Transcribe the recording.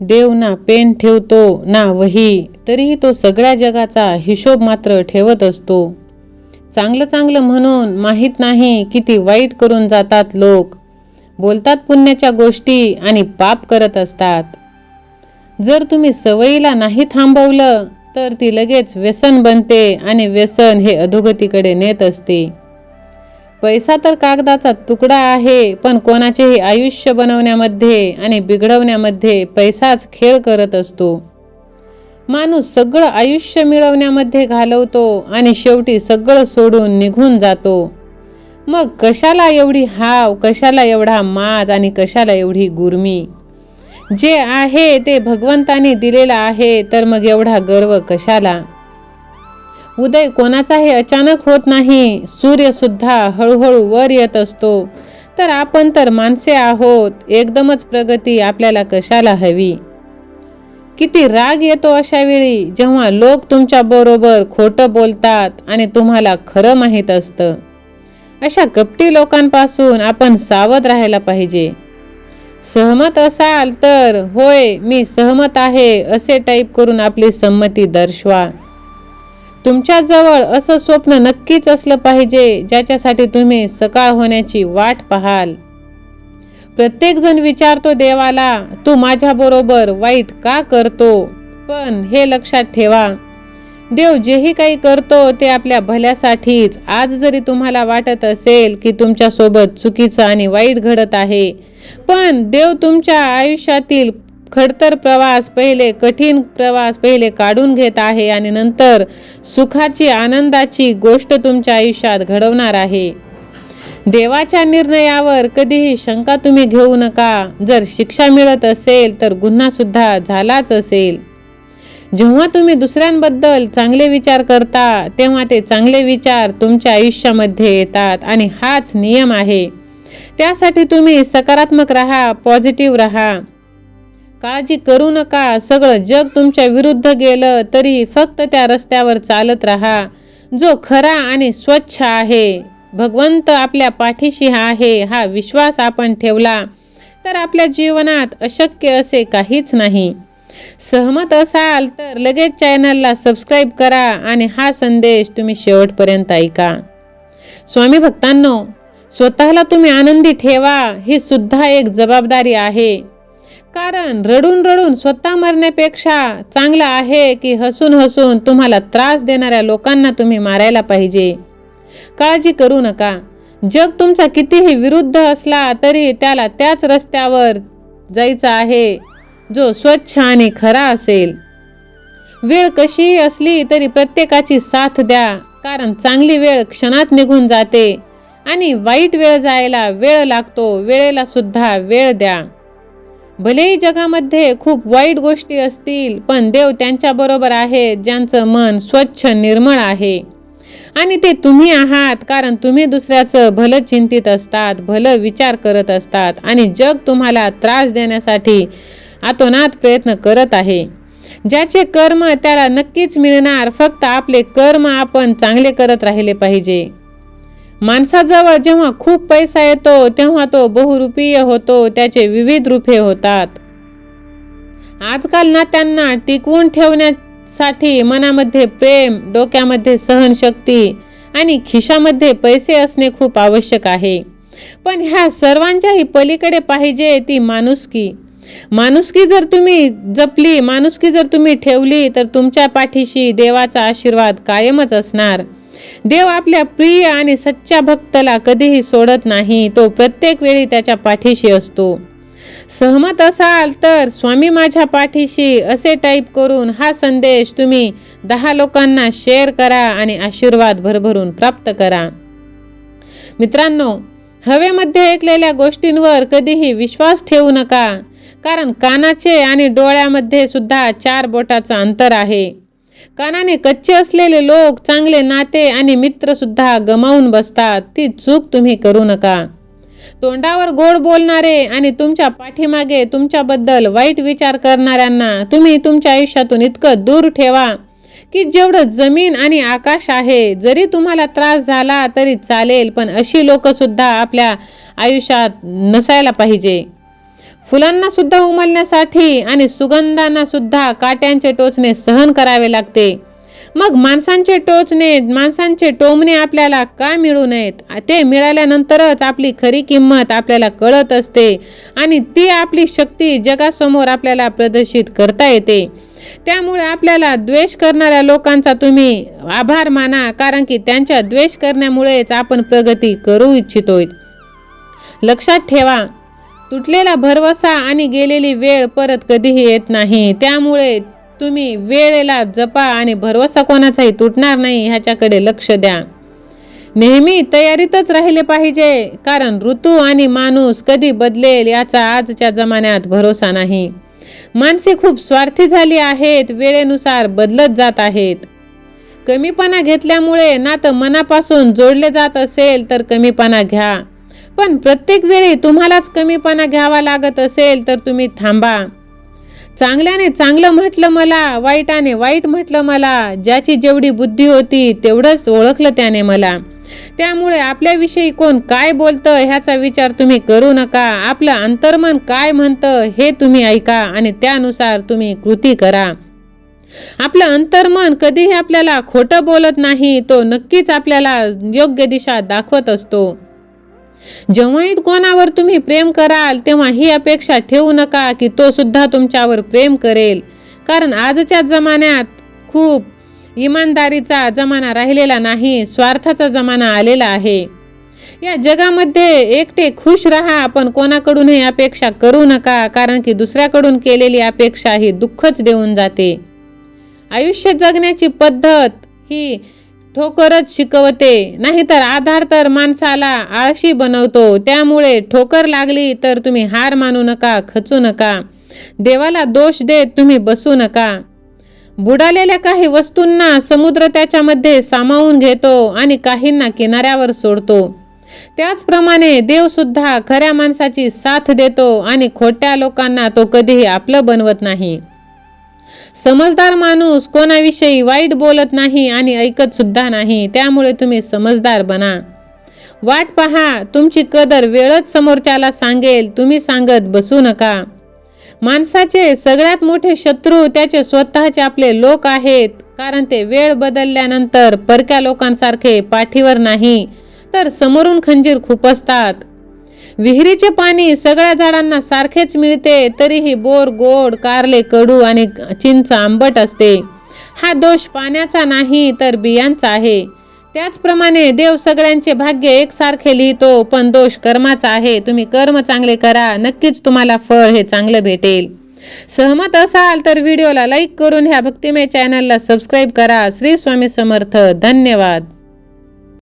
देव ना पेन ठेवतो ना वही तरीही तो सगळ्या जगाचा हिशोब मात्र ठेवत असतो. चांगलं चांगलं म्हणून माहीत नाही किती वाईट करून जातात लोक. बोलतात पुण्याच्या गोष्टी आणि पाप करत असतात. जर तुम्ही सवयीला नाही थांबवलं तर ती लगेच व्यसन बनते आणि व्यसन हे अधोगतीकडे नेत असते. पैसा तर कागदाचा तुकडा आहे पण कोणाचेही आयुष्य बनवण्यामध्ये आणि बिघडवण्यामध्ये पैसाच खेळ करत असतो. माणूस सगळं आयुष्य मिळवण्यामध्ये घालवतो आणि शेवटी सगळं सोडून निघून जातो. मग कशाला एवढी हाव कशाला एवढा माज आणि कशाला एवढी गुरमी? जे आहे ते भगवंताने दिलेलं आहे तर मग एवढा गर्व कशाला? उदय कोणाचाही अचानक होत नाही. सूर्यसुद्धा हळूहळू वर येत असतो. तर आपण तर माणसे आहोत. एकदमच प्रगती आपल्याला कशाला हवी? किती राग येतो अशा वेळी जेव्हा लोक तुमच्या बरोबर खोटं बोलतात आणि तुम्हाला खरं माहीत असतं. अशा कपटी लोकांपासून आपण सावध राहायला पाहिजे. सहमत असाल तर होय मी सहमत आहे असे टाईप करून आपली संमती दर्शवा. तुमच्याजवळ असं स्वप्न नक्कीच असलं पाहिजे ज्याच्यासाठी तुम्ही सकाळ होण्याची वाट पाहाल. प्रत्येकजण विचारतो देवाला तू माझ्याबरोबर वाईट का करतो? पण हे लक्षात ठेवा देव जेही काही करतो ते आपल्या भल्यासाठीच. आज जरी तुम्हाला वाटत असेल की तुमच्यासोबत चुकीचं आणि वाईट घडत आहे पण देव तुमच्या आयुष्यातील खडतर प्रवास पहिले कठीण प्रवास पहिले काढून घेत आहे आणि नंतर सुखाची आनंदाची गोष्ट तुमच्या आयुष्यात घडवणार आहे. देवाच्या निर्णयावर कधीही शंका तुम्ही घेऊ नका. जर शिक्षा मिळत असेल तर गुन्हासुद्धा झालाच असेल. जेव्हा तुम्ही दुसऱ्यांबद्दल चांगले विचार करता तेव्हा ते चांगले विचार तुमच्या आयुष्यामध्ये येतात आणि हाच नियम आहे. त्यासाठी तुम्ही सकारात्मक राहा पॉझिटिव्ह राहा. काळजी करू नका. सगळं जग तुमच्या विरुद्ध गेलं तरी फक्त त्या रस्त्यावर चालत राहा. जो खरा आणि स्वच्छ आहे भगवंत आपल्या पाठीशी आहे हा विश्वास आपण ठेवला तर आपल्या जीवनात अशक्य असे काहीच नाही. सहमत असाल तर लगेच चॅनलला सबस्क्राईब करा आणि हा संदेश तुम्ही शेवटपर्यंत ऐका. स्वामी भक्तांनो स्वतःला तुम्ही आनंदी ठेवा ही सुद्धा एक जबाबदारी आहे. कारण रडून रडून स्वतः मरण्यापेक्षा चांगलं आहे की हसून हसून तुम्हाला त्रास देणाऱ्या लोकांना तुम्ही मारायला पाहिजे. काळजी करू नका. जग तुमचा कितीही विरुद्ध असला तरी त्याला त्याच रस्त्यावर जायचं आहे जो स्वच्छ आणि खरा असेल. वेळ कशीही असली तरी प्रत्येकाची साथ द्या. कारण चांगली वेळ क्षणात निघून जाते आणि वाईट वेळ जायला वेळ लागतो. वेळेला सुद्धा वेळ द्या. भलेही जगामध्ये खूप वाईट गोष्टी असतील पण देव त्यांच्याबरोबर आहेत ज्यांचं मन स्वच्छ निर्मळ आहे. आणि ते तुम्ही आहात कारण तुम्ही दुसऱ्याचं भलं चिंतित असतात भलं विचार करत असतात आणि जग तुम्हाला त्रास देण्यासाठी आतोनात प्रयत्न करत आहे. ज्याचे कर्म त्याला नक्कीच मिळणार फक्त आपले कर्म आपण चांगले करत राहिले पाहिजे. माणसाजवळ जेव्हा खूप पैसा येतो तेव्हा तो बहुरूपीय होतो त्याचे विविध रूपे होतात. आजकाल नात्यांना टिकवून ठेवण्यासाठी मनामध्ये प्रेम डोक्यामध्ये सहनशक्ती आणि खिशामध्ये पैसे असणे खूप आवश्यक आहे. पण ह्या सर्वांच्याही पलीकडे पाहिजे ती माणुसकी. माणुसकी जर तुम्ही जपली माणुसकी जर तुम्ही ठेवली तर तुमच्या पाठीशी देवाचा आशीर्वाद कायमच असणार. देव आपल्या प्रिय आणि सच्च्या भक्ताला कधीही सोडत नाही तो प्रत्येक वेळी त्याच्या पाठीशी असतो. सहमत असाल तर स्वामी माझ्या पाठीशी असे टाईप करून हा संदेश तुम्ही दहा लोकांना शेअर करा आणि आशीर्वाद भरभरून प्राप्त करा. मित्रांनो हवेमध्ये ऐकलेल्या गोष्टींवर कधीही विश्वास ठेवू नका कारण कानाचे आणि डोळ्यामध्ये सुद्धा चार बोटाचं अंतर आहे. कानाने कच्चे असलेले लोक चांगले नाते आणि मित्र सुद्धा गमावून बसतात. ती चूक तुम्ही करू नका. तोंडावर गोड बोलणारे आणि तुमच्या पाठीमागे तुमच्याबद्दल वाईट विचार करणाऱ्यांना तुम्ही तुमच्या आयुष्यातून इतकं दूर ठेवा की जेवढं जमीन आणि आकाश आहे जरी तुम्हाला त्रास झाला तरी चालेल पण अशी लोक सुद्धा आपल्या आयुष्यात नसायला पाहिजे. फुलांना सुद्धा उमलण्यासाठी आणि सुगंधांना सुद्धा काट्यांचे टोचणे सहन करावे लागते. मग माणसांचे टोचणे माणसांचे टोमणे आपल्याला का मिळू नयेत? ते मिळाल्यानंतरच आपली खरी किंमत आपल्याला कळत असते आणि ती आपली शक्ती जगासमोर आपल्याला प्रदर्शित करता येते. त्यामुळे आपल्याला द्वेष करणाऱ्या लोकांचा तुम्ही आभार माना कारण की त्यांच्या द्वेष करण्यामुळेच आपण प्रगती करू इच्छितोय. लक्षात ठेवा तुटलेला भरवसा आणि गेलेली वेळ परत कधीही येत नाही. त्यामुळे तुम्ही वेळेला जपा आणि भरवसा कोणाचाही तुटणार नाही ह्याच्याकडे लक्ष द्या. नेहमी तयारीतच राहिले पाहिजे कारण ऋतू आणि माणूस कधी बदलेल याचा आजच्या जमान्यात भरोसा नाही. माणसे खूप स्वार्थी झाली आहेत वेळेनुसार बदलत जात आहेत. कमीपणा घेतल्यामुळे नातं मनापासून जोडले जात असेल तर कमीपणा घ्या. पण प्रत्येक वेळी तुम्हालाच कमीपणा घ्यावा लागत असेल तर तुम्ही थांबा. चांगल्याने चांगलं म्हटलं मला वाईटाने वाईट म्हटलं मला ज्याची जेवढी बुद्धी होती तेवढंच ओळखलं त्याने मला. त्यामुळे आपल्याविषयी कोण काय बोलतं ह्याचा विचार तुम्ही करू नका. आपलं अंतर्मन काय म्हणतं हे तुम्ही ऐका आणि त्यानुसार तुम्ही कृती करा. आपलं अंतर्मन कधीही आपल्याला खोटं बोलत नाही तो नक्कीच आपल्याला योग्य दिशा दाखवत असतो. जेव्हाही कोणावर तुम्ही प्रेम कराल तेव्हा ही अपेक्षा ठेवू नका की तो सुद्धा तुमच्यावर प्रेम करेल. कारण आजच्या जमान्यात खूप इमानदारीचा जमाना राहिलेला नाही स्वार्थाचा जमाना आलेला आहे. या जगामध्ये एकटे खुश राहा पण कोणाकडूनही अपेक्षा करू नका कारण की दुसऱ्याकडून केलेली अपेक्षा ही दुःखच देऊन जाते. आयुष्य जगण्याची पद्धत ही ठोकरच शिकवते. नाहीतर आधार तर माणसाला आळशी बनवतो. त्यामुळे ठोकर लागली तर तुम्ही हार मानू नका खचू नका. देवाला दोष देत तुम्ही बसू नका. बुडालेल्या काही वस्तूंना समुद्र त्याच्यामध्ये सामावून घेतो आणि काहींना किनाऱ्यावर सोडतो. त्याचप्रमाणे देवसुद्धा खऱ्या माणसाची साथ देतो आणि खोट्या लोकांना तो कधीही आपलं बनवत नाही. समजदार माणूस कोणाविषयी वाईट बोलत नाही आणि ऐकत सुद्धा नाही त्यामुळे तुम्ही समजदार बना. वाट पहा तुमची कदर वेळच समोरच्याला सांगेल तुम्ही सांगत बसू नका. माणसाचे सगळ्यात मोठे शत्रू त्याचे स्वतःचे आपले लोक आहेत कारण ते वेळ बदलल्यानंतर परक्या लोकांसारखे पाठीवर नाही तर समोरून खंजीर खुपसतात विहिरीचे पाणी सगळ्या झाडांना सारखेच मिळते तरीही बोर गोड कारले कडू आणि चिंच आंबट असते. हा दोष पाण्याचा नाही तर बियांचा आहे. त्याचप्रमाणे देव सगळ्यांचे भाग्य एकसारखे लिहितो पण दोष कर्माचा आहे. तुम्ही कर्म चांगले करा नक्कीच तुम्हाला फळ हे चांगलं भेटेल. सहमत असाल तर व्हिडिओला लाईक करून ह्या भक्तिमय चॅनलला सबस्क्राईब करा. श्री स्वामी समर्थ. धन्यवाद.